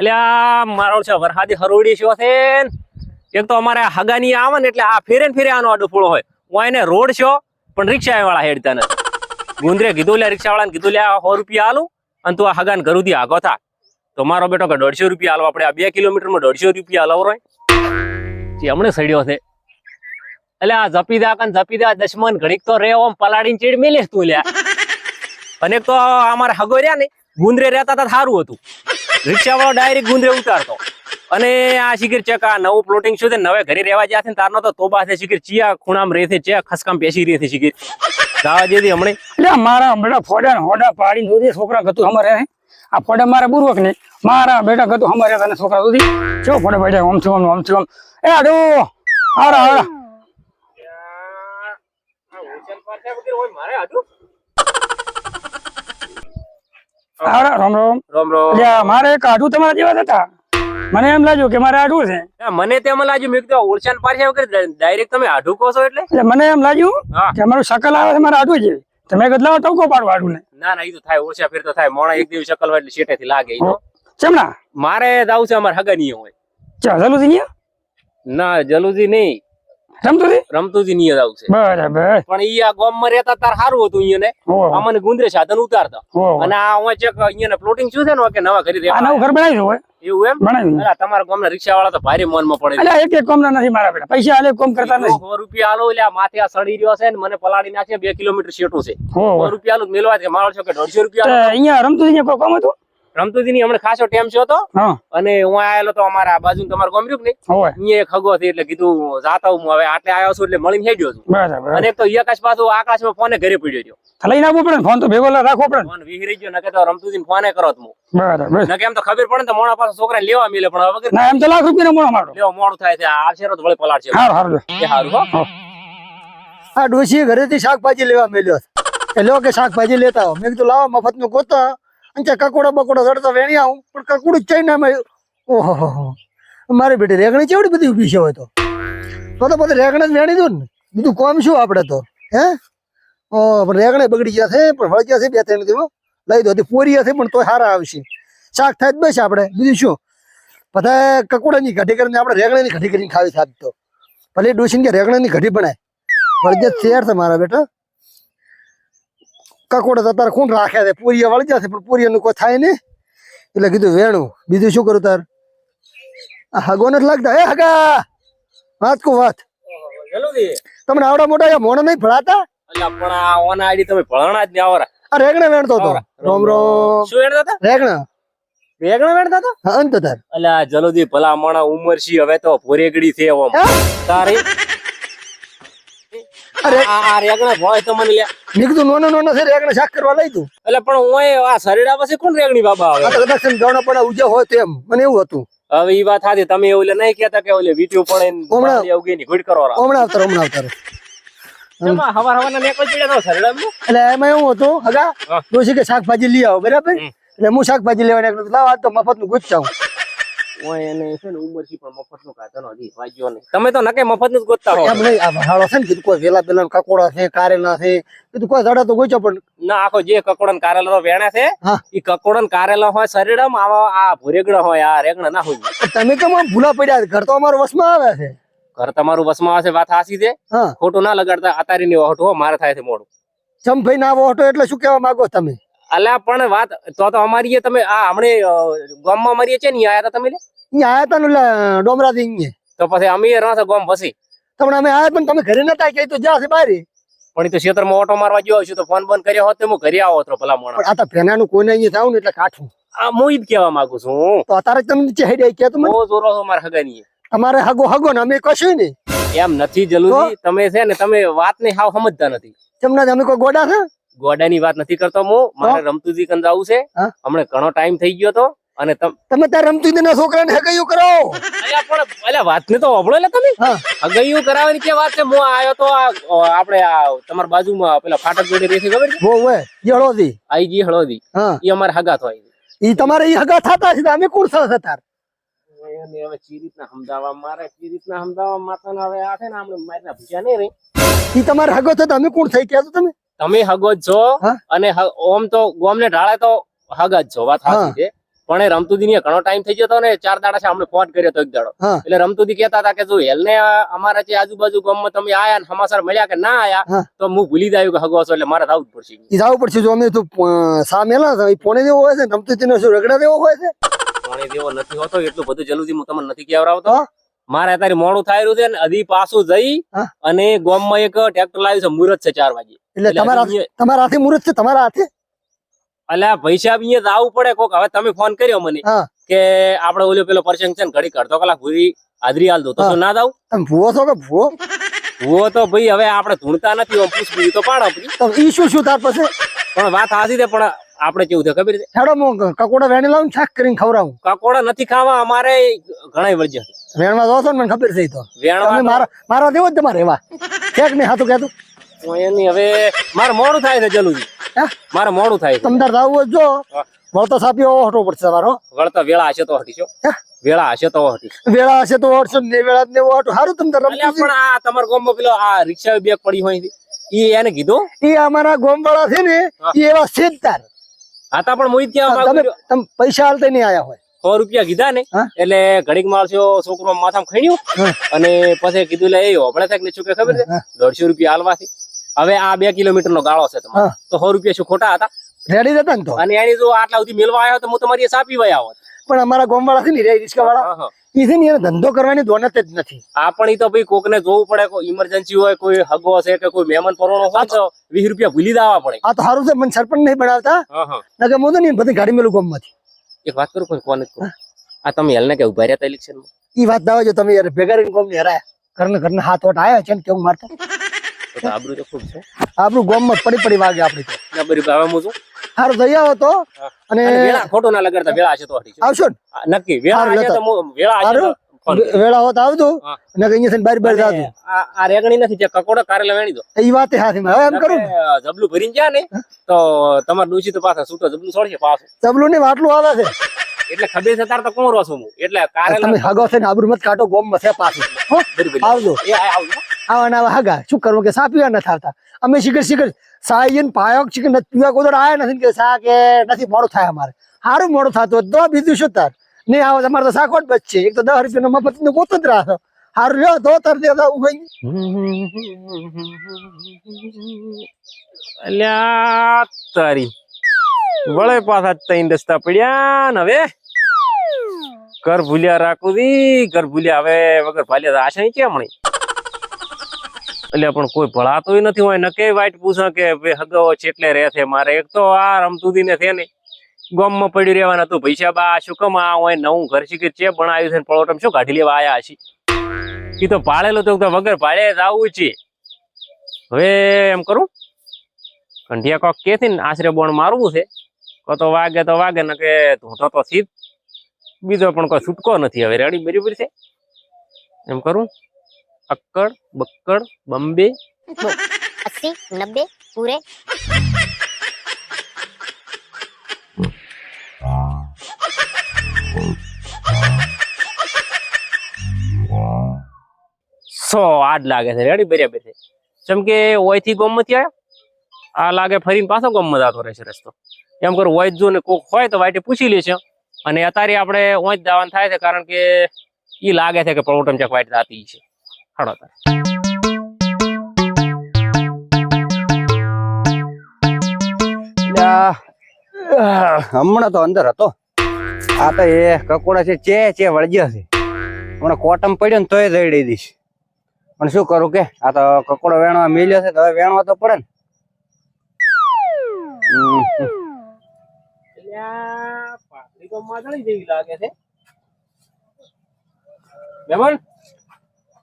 એટલે આ મારો છે વરસાદી હરોડી શું છે એક તો અમારે હગાની આવે ને એટલે આ ફેરે ને ફેરે આનો આડો ફૂળો હોય. હું એને રોડ છો, પણ રિક્ષા વાળા હેડતા નથી. ગુંદરે કીધું, લે રિક્ષા કીધું, લે સો રૂપિયા આલું અને તું આ હગાને ઘરુંથી આગો થા. તો મારો બેટો કે, દોઢસો રૂપિયા આલો આપણે આ બે કિલોમીટરમાં દોઢસો રૂપિયા હલાવો રોય. હમણે સડ્યો છે. એટલે આ જપી દા કન જપી દા દશમન ઘડીક તો રે ઓમ પલાડીને ચીડ મેલે તું લ્યા અને તો અમારે હગો રહ્યા ને, ગુંદરે રહેતા હતા સારું હતું. રિક્ષા વાળો ડાયરેક્ટ ગુંદરે ઉતારતો. અને આ શિખર ચેક આ નવું પ્લોટિંગ શું છે? ને નવે ઘરે રહેવા જ્યાં છે ને તારનો તો તોબા છે શિખર. ચિયા ખૂણામાં રહે છે ચે ખસકામ પેસી રહે છે શિખર. ગાવા જેથી હમણે. એટલે મારા હમણાં ફોડા ને હોડા પાડી દોધી છોકરા ગતું અમારે આ ફોડા મારા બુરવક નહીં મારા બેટા ગતું અમારે તને છોકરા સુધી. ચો ફોડા બેટા ઓમ છું ઓમ છું એ આડો આરા આરા આરા રામ રામ. રામ રામ. મારે એક આડું તમારા જેવા હતા. મને એમ લાગ્યું કે મારે આઢું છે. મને તેમ લાગ્યું મેં કીધું પારસે વગર ડાયરેક્ટ તમે આઢું કહો છો એટલે? એટલે મને એમ લાગ્યું. કે મારું શકલ આવે છે મારે આડું જેવી તમે કદલા ટવકો પાડવા આઢું ને. ના ના એ તો થાય ઓછા ફેર તો થાય. મોણા એક દિવસ શકલ હોય એટલે શેટેથી લાગે ઈ તો. ચમના મારે દાવ છે અમારે હગા હોય. ચા ચાલુ ના જલુજી નહીં. રમતું હતી રમતુજી નહીં બરાબર. પણ ઈ આ ગામમાં રહેતા તાર સારું હતું અહીંયા ઓહો અમને ગુંદરે સાધન ઉતારતા. અને આ હું ચેક અહીંયા પ્લોટિંગ શું છે ને કે નવા ઘરે આ નવું ઘર બનાવ્યું હોય એવું એમ? બનાવ્યું ગામના રિક્ષા વાળા તો ભારે મનમાં પડે એટલે એક એક કોમ નથી મારા બેટા. પૈસા આલે કોમ કરતા નથી. સો રૂપિયા આલો એટલે માથે આ સડી રહ્યો છે ને મને પલાળી નાખે બે કિલોમીટર શેઠું છે. સો રૂપિયા આલું મેલવા છે. મારો છો કે દોઢસો રૂપિયા અહીંયા રમતું અહીંયા કોઈ કોમ હતું? રમતુજી ની હમણાં ખાસો ટેમ છે તો અને હું આયેલો તો અમારા બાજુ તમારું ગામ રહ્યું અહીંયા એક હગો છે એટલે કીધું જાતા હું હવે આટલે આવ્યો છું એટલે મળીને હેડ્યો છું. અને એક તો આકાશ પાછું આકાશમાં ફોને ઘરે પડ્યો રહ્યો. લઈને આવવું પડે ફોન તો ભેગો રાખવો પડે ફોન વિહરી ગયો નકે તો રમતુજી ફોને કરો તો હું. બરાબર નકે એમ તો ખબર પડે ને તો મોણા પાસે છોકરા લેવા મિલે પણ હવે ના એમ તો લાખ રૂપિયા મોણો મારો. લેવા મોડું થાય છે. આ આવશે તો વળી પલાળ છે. હારું હારું હો. આ ડોશી ઘરેથી શાકભાજી લેવા મેલ્યો છે. લો કે શાકભાજી લેતા આવો. મેં કીધું લાવો મફતનું ગોતા. અને ત્યાં કકોડા બકોડા ચડતા વેણી આવું. પણ કકોડું જ અમે ઓહો મારી બેટી રેગણી ચેવડી બધી ઊભી છે હોય તો. તો તો બધે રેગણે જ વેણી દઉં ને. બીજું કોમ શું આપણે તો? હે? ઓ, પણ રેગણે બગડી ગયા છે, પણ વળગ્યા છે બે ત્રણ દિવસ. લઈ દો પોરી હશે પણ તો સારા આવશે. શાક થાય જ બસ આપણે. બીજું શું? બધા કકોડાની ઘટી કરીને આપણે રેગણાની ઘટી કરીને ખાવી થાય તો. ભલે ડોસીને કે રેગણાની ઘટી બનાય. વળગ્યા તૈયાર છે મારા બેટા. કકોડા તો તારે કોણ રાખે છે. પૂરિયા વળી છે પણ પૂરિયાનું કોઈ થાય નહીં. એટલે કીધું વેણું. બીજું શું કરું તાર? આ હગો નથી લાગતા? હે હગા! વાત કો વાત. તમને આવડા મોટા મોણા નહીં ભળાતા? પણ આ ઓન આઈડી તમે ભણાણા જ ને આવરા. આ રેગણે વેણતો હતો. રોમ રોમ. શું વેણતા હતા? રેગણા. વેગણા વેણતા હતા? હા અંત તાર. અલ્યા જલોદી ભલા મણા ઉંમર છી હવે તો ભોરેગડી છે ઓમ. તારી અરે. આ આ રેગણા ભોય તો મને લ્યા મેં નોનો નોનો છે રેગણે શાક કરવા લઈ તું એટલે પણ ઓય આ શરીડા પાસે કોણ રેગણી બાબા આવે? તો કદાચ ગવણા પણ ઉજ્યા હોય તેમ મને એવું હતું. હવે ઈ વાત હતી તમે એવું નહીં કહેતા કે ઓલે પડે હમણાં- બાંધી ઉગી ની ઘુડ કરો રા હમણાં આવતાર હમણાં આવતાર હવાર હવાર ના પડ્યા શરીડા એટલે એમાં એવું હતું હગા. ડોશી કે શાકભાજી લઈ આવો બરાબર. એટલે હું શાકભાજી લેવા લાવ આજ તો મફતનું ગુચ્છા ઓય એને છે ને ઉંમર છી પણ મફતનું કાતનો હજી વાગ્યો નહીં. તમે તો નકે મફતનું જ ગોતતા હો. એમ નહીં આ ભાડો છે ને કીધું કોઈ વેલા પેલા કકોડા છે કારેલા છે કીધું કોઈ જડા તો ગોચો પણ ના આખો જે કકોડા કારેલા વેણા છે હા. ઈ કારેલા હોય શરીડામાં આવા આ ભૂરેગડા હોય આ રેગણા ના હોય. તમે તો ભૂલા પડ્યા? ઘર તો અમારો વસમાં આવે છે. ઘર તમારું વસમાં આવશે વાત હાસી છે. ખોટું ના લગાડતા અતારી ની ઓહટો હો મારે થાય છે મોડું. ચમભાઈ ના આવો હતો એટલે શું કેવા માંગો તમે? અલ્યા પણ વાત તો તો અમારી તમે આ હમણે ગામમાં અમારી છે ને આયા તા તમે લે? અહીંયા આયા તા ને ડોમરાથી અહીંયા તો પછી અમે એ રહો ગામ પછી. તમને અમે આયા પણ તમે ઘરે નતા કે તો જ્યાં છે બારી. પણ તો તો ખેતરમાં ઓટો મારવા ગયો છું તો ફોન બંધ કર્યો હોત તો હું ઘરે આવો તો ભલા મોણા આ તો ફેનાનું કોઈને અહીંયા થાવ ને એટલે કાઠું. આ હું ઈદ કેવા કહેવા માંગુ છું. તો અત્યારે તમને હેડ્યા કે તમે બહુ જોરો છો મારા હગાની અમારે હગો હગો ને અમે કશું નહીં. એમ નથી જલુજી તમે છે ને તમે વાત ને હાવ સમજતા નથી. તમને અમે કોઈ ગોડા છે? ગોડાની વાત નથી કરતો હું. મારે રમતુજી કંદ આવું છે. હમણે ઘણો ટાઈમ થઈ ગયો તો. અને તમે ત્યાં રમતું ના છોકરાને હગૈયું કરો. અલ્યા વાત ને તો હોભળો એટલે તમે. હગૈયું કરાવવાની કે વાત છે? હું આવ્યો તો આ આપણે તમારા બાજુમાં પેલા ફાટક જોડે રહે છે ખબર છે? જળોથી આઈ જી હળોદી. હા. ઈ અમારે હગા થાય ઈ તમારે ઈ હગા થતા છે અમે કુરસા થતા તાર હવે ચી રીતના સમજાવવા મારે ચી રીતના સમજાવવા માતા હવે આ છે ને આમને મારના ભૂસ્યા નહીં રહી. ઈ તમારે હગો થતા અમે કોણ થઈ ગયા તમે? તમે હગો જ છો અને ઓમ તો ગોમને ઢાળે તો હગ જ છો વાત સાચી છે. પણ એ રમતુદી ને ઘણો ટાઈમ થઈ ગયો ને ચાર દાડા છે અમને ફોન કર્યો હતો એક દાડો. એટલે રમતુદી કેતા હતા કે જો હેલને અમારા જે આજુબાજુ ગામમાં તમે આયા ને સમાચાર મળ્યા કે ના આયા તો હું ભૂલી જાય કે હગો છો એટલે મારે જવું જ પડશે જવું પડશે જો અમે તો સામેલા પોણે જેવો હોય છે રમતુદી નો શું રગડા જેવો હોય છે? પોણે જેવો નથી હોતો એટલું બધું જલ્દી હું તમને નથી કહેવડાવતો. મારે અત્યારે મોડું થાય રહ્યું છે ને હજી પાછું જઈ. અને ગોમમાં એક ટ્રેક્ટર લાવ્યું છે મુહૂર્ત છે ચાર વાગે. એટલે તમારા તમારા હાથે મુહૂર્ત છે તમારા હાથે? એટલે પૈસા બી જવું પડે કોક. હવે તમે ફોન કર્યો મને કે આપડે ઓલો પેલો પ્રસંગ છે ને ઘડીક અડધો કલાક ભૂરી હાજરી હાલ દો તો ના તમે ભૂવો છો કે ભૂવો? ભૂવો તો ભાઈ હવે આપણે ધૂણતા નથી પૂછ તો પાડ ઈ શું શું તાર પછી પણ વાત હાસી છે પણ આપણે કેવું છે ખબર છે? કકોડા વેણી લાવું છાક કરીને ખવડાવું. કકોડા નથી ખાવા અમારે ઘણા વળજે વેણવા જો છો ને મને ખબર છે તો. વેણવા મારા મારા દેવો જ તમારે એવા. ક્યાંક નહીં હાથું કહેતું હું એની હવે મારે મોડું થાય છે જલ્દી હા? મારે મોડું થાય તમદાર તો જો. વળતો સાપ્યો હટવો પડશે તમારો. વળતો વેળા હશે તો હટીશો વેળા હશે તો હટી વેળા હશે તો હટશો ને વેળા ને એવું સારું તમને પણ આ તમારા ગામમાં પેલો આ રિક્ષા બેગ પડી હોય ઈ એને કીધું? ઈ અમારા ગોમવાળા છે ને એ ઈ એવા છે જ તાર આ તો પણ મોહિત ત્યાં તમે પૈસા હાલતા નહીં આયા હોય. સો રૂપિયા કીધા ને એટલે ઘડીક મારશો છોકરો માથામાં ખણ્યું અને પછી કીધું લે એ થાય શું કે ખબર છે? દોઢસો રૂપિયા હાલવાથી હવે આ બે કિલોમીટર નો ગાળો છે તમારો. તો સો રૂપિયા શું ખોટા હતા? રેડી જતા ને તો? અને એની જો આટલા સુધી મેળવા આવ્યો તો હું તમારી એ સાપી વયા હોત. પણ અમારા ગોમ વાળા છે ને રિક્ષા વાળા હા. છે ને ધંધો કરવાની દોનત જ નથી. આ પણ તો ભાઈ કોકને જોવું પડે કોઈ ઇમરજન્સી હોય કોઈ હગો છે કે કોઈ મહેમાન પરોણો હોય તો વીસ રૂપિયા ભૂલી દેવા પડે. આ તો સારું છે મને સરપંચ નહીં બનાવતા. નકર હું તો નહીં બધી ગાડી મેલું ગોમમાંથી. એક વાત કરું કોઈ કોને આ તમે હેલને કે ઊભા રહ્યા ઇલેક્શનમાં ઈ વાત દાવા જો તમે યાર ભેગા રહીને ગોમને હરાયા ઘરને ઘરને હાથ વટ આયા છે ને કેવું મારતો? આબરૂ તો ખૂબ છે. આબરૂ ગોમમાં પડી પડી વાગે આપડી તો. નબરી બાવા મુજો હું છું. સારું જઈ આવો તો અને વેળા ખોટો ના લગાડતા વેળા છે તો આવશો ને? નક્કી વેળા હારું, તો વેળા હારું. વે- વેળા હોત આવજો ને અહીંયા બાર બાર જાજો આ રેગણી નથી ત્યાં કકોડો કારેલા વેણી દો. એ વાત હાથી હવે એમ કરું જબલું ભરીને જાય ને તો તમારે ડૂસી તો પાછા છૂટો જબલું છોડશે પાછું. જબલું ને વાટલું આવે છે. એટલે ખબર છે તાર તો કોણ રહો છું હું. એટલે કારેલા તમે હગો છે ને આબરૂ મત કાટો ગોમ મસે પાછું. આવજો. એ આવજો. આવા ને હગા. શું કરવું કે સા પીવા નથી આવતા અમે શીખર શીખર. સાઈ ને પાયોક શીખર નથી પીવા કોઈ આવ્યા નથી કે સા કે નથી મોડું થાય અમારે. સારું મોડું થતું તો બીજું શું તાર? નહીં આવે તમારે તો સાકોટ બચશે એક તો દસ રૂપિયા મફતનું ગોત જ રાખો. સારું લ્યો તો તર દે હું ભાઈ અલ્યા, તારી. વળે પાછા ત્રણ દસ્તા પડ્યા ને હવે? ઘર ભૂલ્યા રાખું દી, ઘર ભૂલ્યા હવે વગર ભાલ્યા આશા નહીં કેમ નહીં એટલે પણ કોઈ ભળાતો નથી હોય. નકે વાઈટ પૂછે કે હગો છે એટલે રહે છે મારે. એક તો આ રમતું ને છે ને ગામમાં પડી રહેવાના તું પૈસા બા, શું કમ આ હોય નવું ઘર શીખી છે પણ આવ્યું છે પલોટમ શું કાઢી લેવા આવ્યા છે એ તો પાળેલો તો વગર ભાડે જ આવું છે. હવે એમ કરું કંઠિયા કોક કેથી ને, આશરે બોણ મારવું છે. કો તો વાગે તો વાગે, ને કે તું તો સીધ. બીજો પણ કોઈ છૂટકો નથી, હવે રેડી બરાબર છે. એમ કરું, અક્કડ, બક્કડ બમ્બે અસી, નબ્બે, પૂરે. સો આડ લાગે છે. રેડી બરાબર છે જેમ કે ઓયથી ગોમમાંથી આવ્યો આ લાગે ફરીને પાછો ગોમમાં જતો રહેશે રસ્તો. એમ કરું, ઓય જો ને કોક હોય તો વાઈટે પૂછી લેશે અને અત્યારે આપણે ઓય જ દાવાનું થાય છે કારણ કે એ લાગે છે કે પળોટમ ચક વાઈટ દાતી છે. હાડો તાર હમણાં તો અંદર હતો. આ તો એ કકોડા છે, ચે ચે વળગ્યા છે. હમણાં કોટમ પડ્યો ને તોય દઈ દઈશ પણ શું કરું કે? આ તો કકોડો વેણવા મિલ્યો છે તો હવે વેણવા તો પડે ને. તો માદળી જેવી લાગે છે મહેમાન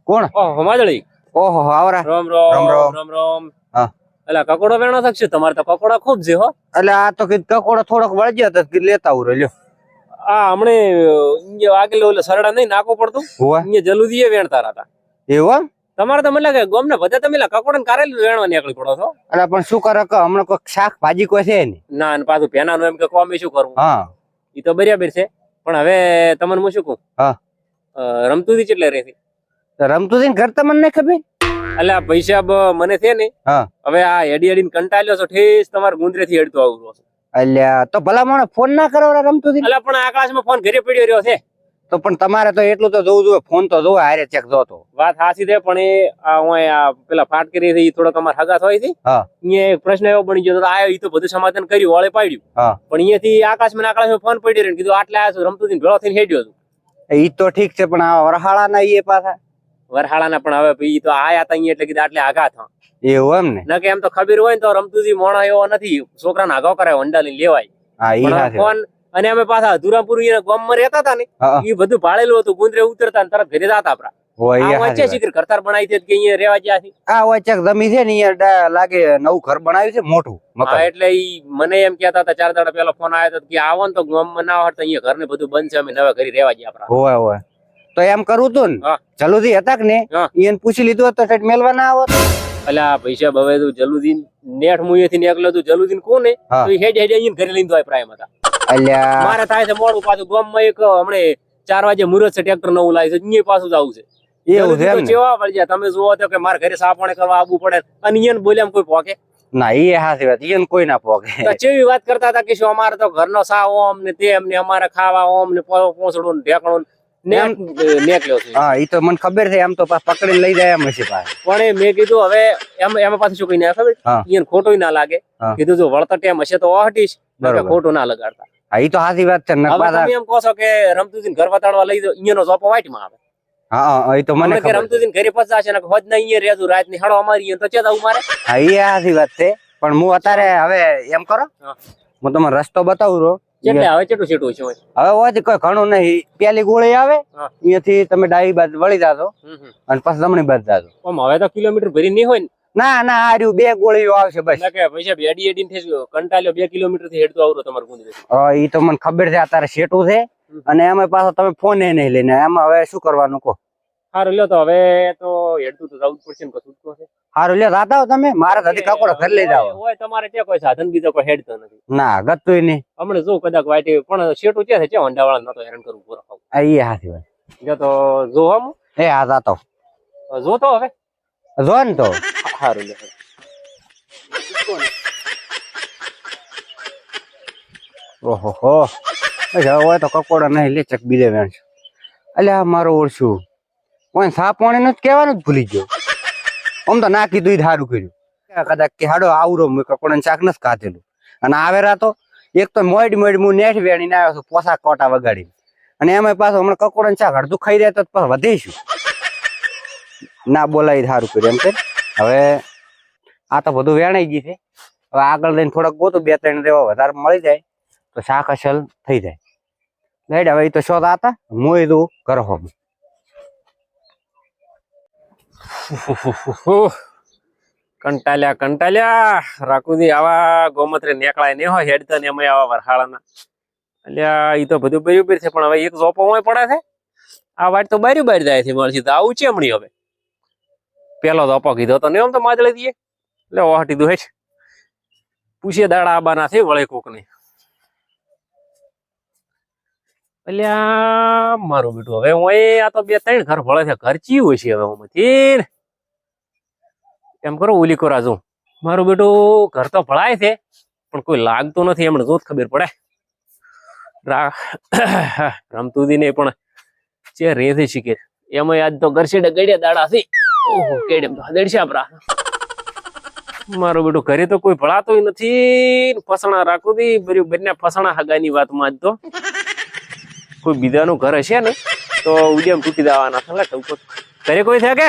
કોણ? ઓહો માદળી ઓહો આવરા. રામ રામ રામ રામ. રામ રામ. હા. એટલે કકોડો વેણો થશે તમારે તો કકોડા ખૂબ છે હો. એટલે આ તો કીધું કકોડો થોડોક વળગ્યો તો લેતા આવું રહ્યો આ હમણે આગળ ઓલે સરડા નહીં નાખવું પડતું. અહીંયા જલુદી વેણતા હતા એવું? તમારે તો મને લાગે ગોમને બધા તમે કકોડ ને કારેલું વેણવા નીકળી પડો છો? એટલે પણ શું કરે કે હમણાં કોઈ શાક ભાજી કોઈ છે નહીં. ના અને પાછું પેનાનું એમ કે કોમે શું કરવું? હા. એ તો બરાબર છે. પણ હવે તમને હું શું કહું? હા. રમતું હતી કેટલે રહેતી રમતું હતી ઘર તમને નહીં ખબર? એટલે આ પૈસા મને છે ને. હવે આ હેડી હેડીને કંટાળ્યો છો ઠેસ તમારે ગુંદરે થી હેડતો આવું છું. અલ્યા તો ભલા મને ફોન ના કરો રમતું હતી એટલે પણ આકાશમાં ફોન ઘરે પડ્યો રહ્યો છે. તો પણ તમારે તો એટલું તો જોવું જોઈએ. ફોન તો જોવે હારે ચેક જોતો. વાત સાચી છે પણ એ આ પેલા ફાટ કરી હતી થોડોક અમાર હગા થઈ હતી અહીંયા એક પ્રશ્ન એવો બની ગયો આયો તો બધું સમાધાન કર્યું વાળે પાડ્યું. પણ અહીંયાથી આકાશમાં ને આકાશમાં ફોન પડ્યો રહ્યો ને કીધું આટલે આવ્યા છો રમતું ભેળો થઈને હેડ્યો હતું ઈ તો ઠીક છે પણ આ વરહાળા ના એ પાછા. વરહાળાના પણ હવે ઈ તો આયા હતા અહીંયા એટલે કીધું આટલે આઘા થા. એવું એમ ને? ન કે એમ તો ખબર હોય ને તો રમતુજી મોણા એવો નથી. છોકરાને આઘો કરાય અંડા લઈને લેવાય. હા. ફોન અને અમે પાછા અધુરામપુર ગામમાં રહેતા હતા ને એ બધું ભાળેલું હતું. ગુંદરે ઉતરતા ને તરત ઘરે જતા આપડા હોય ઈ આ હાચી વચ્ચે વાત. શીખર કરતાર બનાવી કે અહીંયા રેવા ગયા છે. આ વચ્ચે જમી છે ને અહીંયા લાગે નવું ઘર બનાવ્યું છે મોટું મકાન. એટલે ઈ મને એમ કહેતા હતા ચાર દાડા પેલા ફોન આવ્યો હતો કે આવો ને તો ગામમાં ના હોય તો અહીંયા ઘર ને બધું બંધ છે અમે નવા ઘરે રહેવા ગયા આપણા. હોય હોય તો એમ કરવું તું ને. જલુદી હતા કે ને એને પૂછી લીધું હતું તો મેલવા ના આવત. આ પૈસા હવે તું જલુદીન નેઠ મુયે થી નીકળ્યો તું જલુદીન કોને. તો હેડ હેડ અહીંયા ઘરે લઈને તો પ્રાયમ હતા અલ્યા. મારે થાય છે મોડું પાછું ગામમાં એક હમણે ચાર વાગે મુરત છે ટ્રેક્ટર નવું લાવી છે અહીંયા પાછું જવું છે. એવું છે જલ્દી ને? ચેવા તમે જુઓ તો કે મારે ઘરે સાપણે કરવા આવવું પડે અને અહીંયા બોલ્યા કોઈ પોકે. ના એ હાથી વાત એને કોઈ ના પોકે. ચેવી વાત કરતા હતા કે શું અમારે તો ઘરનો સા ઓમ ને તે અમને અમારે ખાવા ઓમ ને પોસડો ને ઢેકણું હા ઈ તો મને ખબર છે એમ તો પકડીને લઈ જાય એમ હશે પણ એ મેં કીધું હવે એમ એમાં પાછું શું કહીને ખબર? અહીંયા ખોટું ના લાગે. કીધું જો વળતર ટેમ હશે તો હટીશ ખોટું ના લગાડતા. હા એ તો હાથી વાત છે તમે એમ કહો છો કે રમતુજી ઘર વતાડવા લઈ દો અહીંયાનો જોપો વાઈટમાં આવે. હા હા ઈ તો મને ખબર. રમતુજી ઘરે પચાસ ને હોજ ના અહીંયા રાતની હડો અમારી તો ચેતા મારે. હા ઈ હાથી વાત છે પણ હું અત્યારે હવે એમ કરો હું. તમને રસ્તો બતાવું રહો એટલે હવે ચેટું ચેટું છે હવે હોય કોઈ ઘણું નહીં. પેલી ગોળી આવે અહીંયાથી તમે ડાબી બાજુ વળી જાજો. અને પછી જમણી બાજુ જાજો. આમ હવે તો કિલોમીટર ભરી નહીં હોય ને? ના ના આ રહ્યું. બે ગોળીઓ આવશે બસ. કે પૈસા એડી એડી થઈ ગયો. કંટાળ્યો બે કિલોમીટરથી હેડતો આવરો તમારે ગુંદરે. હા, ઈ તો મને ખબર છે અત્યારે સેટું છે. અને એમાં પાછો તમે ફોન એ નહીં લઈને. એમાં હવે શું કરવાનું કહો? સારું લ્યો તો હવે તો હેડતું તો જવું પડશે ને કશું છે. સારું લે જાતા તમે. મારા ઘર લઈ હોય તમારે ત્યાં કોઈ સાધન બીજો કોઈ હેડતો નથી. ના ગતું નહીં. હમણાં જો કદાચ વાઈટ પણ શેઠું છે? છે હોન્ડાવાળા નતો હેરાન કરવું પૂરો આ ઈ હાથી વાત જો તો જો આમ એ હા જાતો. જો તો હવે? જો ને તો. સારું લે ઓહો હો. હોય તો કકોડા નહીં લે ચક બીજે વેણ એટલે મારો ઓળશું. કોઈ સા પાણી નું કહેવાનું જ ભૂલી ગયો. આમ તો ના કીધું સારું કર્યું. કદાચ કે હાડો આવરો કકોડા શાક નથી ખાધેલું. અને આવેરા તો એક તો મોડ મોડ હું નેઠ વેણીને આવ્યો છું પોસા કોટા વગાડીને. અને એમાં પાછો હમણાં કકોડન શાક અડધું ખાઈ રહ્યા તો પાછું વધીશું. ના બોલાય સારું કર્યું એમ કે. હવે આ તો બધું વેણાઈ ગઈ છે. હવે આગળ લઈને થોડાક ગોતું, બે ત્રણ દેવા વધારે મળી જાય, તો શાક અસલ થઈ જાય. લઈ હવે એ તો શોધ હતા મોય દઉં ઘર હોમ. કંટાલ્યા કંટાલ્યા રાખુદી આવા ગોમત્રે નેકળાય ને હોય હેડતા ને એમાં આવા વરહાળાના. અલ્યા એ તો બધું બરાબર છે, પણ હવે એક જોપો હોય પડે છે. આ વાત તો બારી બારી જાય છે મળશે તો આવું ચેમણી હવે. પેલો જોપો કીધો તો ને આમ તો માજલે દઈએ એટલે ઓહટી દો હેઠ પૂછીએ દાડા આબાના છે વળે કોક ને મારું બેટું, હવે હું આ તો બે ત્રણ ઘર ભળે છે ઘર ચીયું છે હવે હું એમ કરો ઓલી કરો રાજુ મારું બેટું ઘર તો ભળાય છે, પણ કોઈ લાગતું નથી, એમને જોત ખબર પડે. રમતું રમતુદી ને પણ ચે રે છે શીખે એમાં આજ તો ગરસેડે ગડ્યા દાડા છે. ઓહો, કેડેમ તો હદેડશે આપણા મારું બેટું ઘરે તો કોઈ ભળાતું નથી ફસણા રાખું દી બંને ફસણા હગાની વાતમાં આજ તો. કોઈ બીજાનું ઘર હશે ને તો ઉડિયામ તૂટી દેવાના છે ટૂંકો. ઘરે કોઈ છે કે?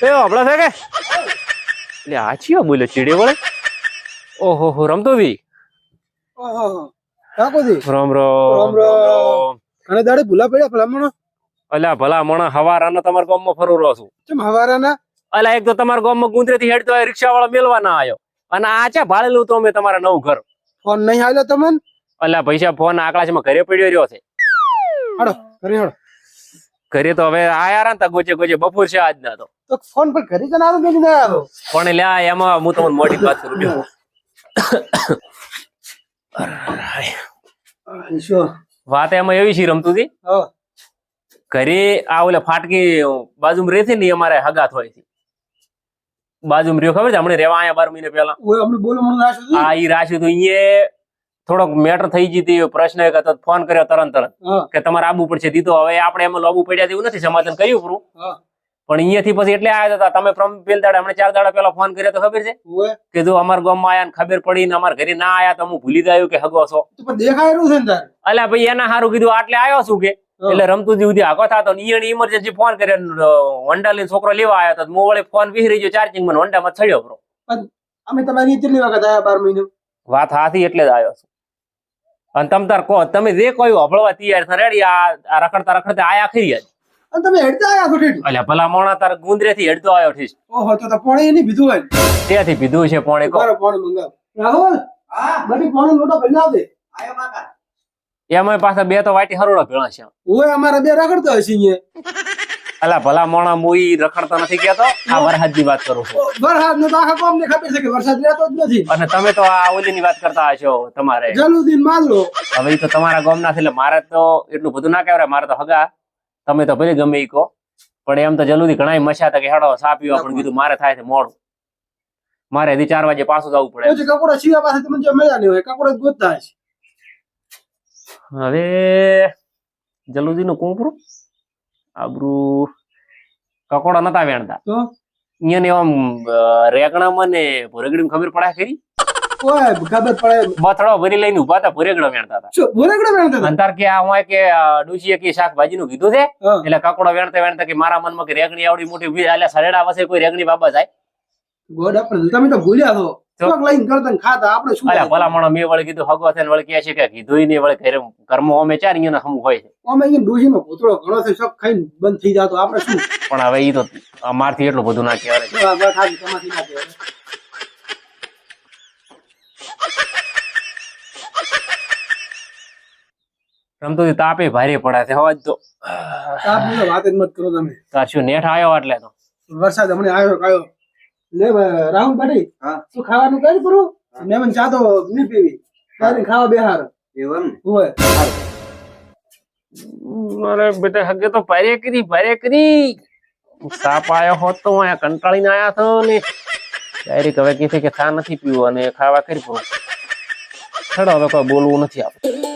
કયો આપણા છે કે? એટલે આ ચિયો બોલ્યો ચીડે વળે? ઓહો હો રમતો ભી રામ રામ. રામ રામ. દાડે ભૂલા પડ્યા ભલામણો? અલ્યા ભલા મણા હવારાના તમારા ગામમાં ફરું રહો છું. હવારાના? અલ્યા એક તો તમારા ગામમાં ગુંદરે થી હેડતો રિક્ષા વાળા મેલવા ના આવ્યો અને આ છે ભાડેલું તો અમે તમારા નવું ઘર. ફોન નહીં આવ્યો તમને? અલ્યા પૈસા ફોન આકાશમાં ઘરે પડ્યો રહ્યો છે. ઘરે તો હવે આયા રા તા ગોચે ગોચે બપોર છે આજ ના તો ફોન પર ઘરે તો ના આવ્યો. ના આવ્યો પણ લ્યા એમાં હું તમને મોટી વાત કરું બેહો. વાત એમાં એવી છે રમતું હતી ઘરે આ ઓલે ફાટકી બાજુમાં રહે છે ને અમારે હગાત હોય છે. બાજુમાં રહ્યો ખબર છે? હમણાં રેવા આયા બાર મહિને પહેલા. ઓય બોલો મને આ ઈ રાખ્યું હતું ઈએ થોડોક મેટર થઈ જતી પ્રશ્ન એક હતો ફોન કર્યો તરત તરત કે તમારે આબુ પડશે. દીધો હવે આપણે એમાં લોબુ પડ્યા એવું નથી સમાધાન કર્યું પૂરું. પણ અહીંયાથી પછી એટલે આવ્યા હતા તમે પ્રમ પેલ દાડા હમણાં ચાર દાડા પેલા ફોન કર્યો તો ખબર છે? ઓએ કીધું અમારા ગામમાં આયા ને ખબર પડી ને અમારા ઘરે ના આયા તો હું ભૂલી ગયો કે હગો છો. અલ્યા ભાઈ એના સારું કીધું આટલે આવ્યો છું કે. એટલે રમતું સુધી હાકો થતો ઈયણ ઇમરજન્સી ફોન કર્યો હોન્ડા વંડા લઈને છોકરો લેવા આવ્યો હતો હું વડે ફોન વિહરી ગયો ચાર્જિંગમાં વંડામાં છડ્યો બરો અમે તમારી કેટલી વખત આયા બાર મહિનો? વાત હાથી એટલે જ આવ્યો છું. અને તમ તાર કહો તમે જે કહ્યું હભળવા તૈયાર થાય રેડી આ આ રખડતા રખડતા આયા ખરી જ અને તમે હેડતા આયા છો ઠેઠ? એટલે ભલા મોણા તાર ગુંદરે થી હેડતો આવ્યો ઠીસ. ઓહો તો તો પોણે એની પીધું હોય. ત્યાંથી પીધું છે પોણે કો. મારો પોણે મંગાવ. રાહુલ હા. મને પોણે લોટો બનાવ દે. આયા દે એમાં પાછા બે તો વાટી હરોડા ભેળા છે. ઓય અમારા બે રખડતા હશે અહીંયા. અલા ભલા મોણા મુઈ રખડતા નથી કેતો આ વરહાદની વાત કરું છું. વરસાદ નો તો આખા કોમ ને ખબર છે કે વરસાદ રહેતો જ નથી. અને તમે તો આ ઓલીની વાત કરતા હશો તમારે. જલુદીન માલો હવે તો તમારા ગામ ના એટલે મારે તો એટલું બધું ના કહેવાય મારે તો હગા. તમે તો ભલે ગમે ઈ કહો. પણ એમ તો જલ્દી ઘણા મસ્યા હતા કે હેડો સાપીઓ પણ કીધું મારે થાય છે મોડું. મારે હજી ચાર વાગે પાછું જવું પડે. કપડા સીવા પાસે તમને જો મળ્યા નહીં હોય કપડા ગોતતા હશે. હવે જલુદી નું કોપરું આબરું કકોડા નતા વેણતા તો? અહીંયા ને આમ રેકણામાં ને ભોરગડીમાં ખબર પડે ખરી ઓય ખબર પડે બથડો ભરી લઈને ઊભા હતા ભોરેગડો વેણતા હતા શું ભોરેગડો વેણતા હતા? અંતર કે આ હોય કે ડુસીએ કે શાકભાજી નું કીધું છે. એટલે કકોડો વેણતા વેણતા કે મારા મનમાં કે રેગણી આવડી મોટી ઊભી સરેડા વસે કોઈ રેગણી બાબા જાય ગોડ આપણે તમે તો ભૂલ્યા છો. તો? ચોક લઈને કરતા ને ખાતા આપણે શું અલ્યા ભલા માણો મેં વળી કીધું હગો થઈને વળી કહે છે કે કીધું નહીં વળી ઘરે કર્મો અમે ચાર અહીંયા હમ હોય છે. અમે અહીંયા ડોશીનો ભૂતળો ઘણો છે શોખ ખાઈને બંધ થઈ જાતો આપણે શું? પણ હવે ઈ તો અમારથી એટલું બધું ના કહેવાય. તો આ વાત સાચી, તમારી ના કહેવાય. રમતો તાપે ભારે પડે છે હવા તો વાત જ મત કરો તમે. તાર શું નેઠ આવ્યો એટલે તો? વરસાદ હમણાં આવ્યો કયો. લે રાહુલ ભાઈ હા. તું ખાવાનું કઈ કરું મેમન ચા તો નહીં પીવી? તારી ખાવા બેહાર. એવું એમ ને? હોય. અરે બેટા હગે તો ભારે કરી ભારે કરી. સાપ આયો હોત તો અહીંયા કંટાળીને આયા છો ને. ડાયરેક્ટ હવે કહે છે કે ચા નથી પીવું અને ખાવા કરી પૂરું. છડો હવે કોઈ બોલવું નથી આપણે.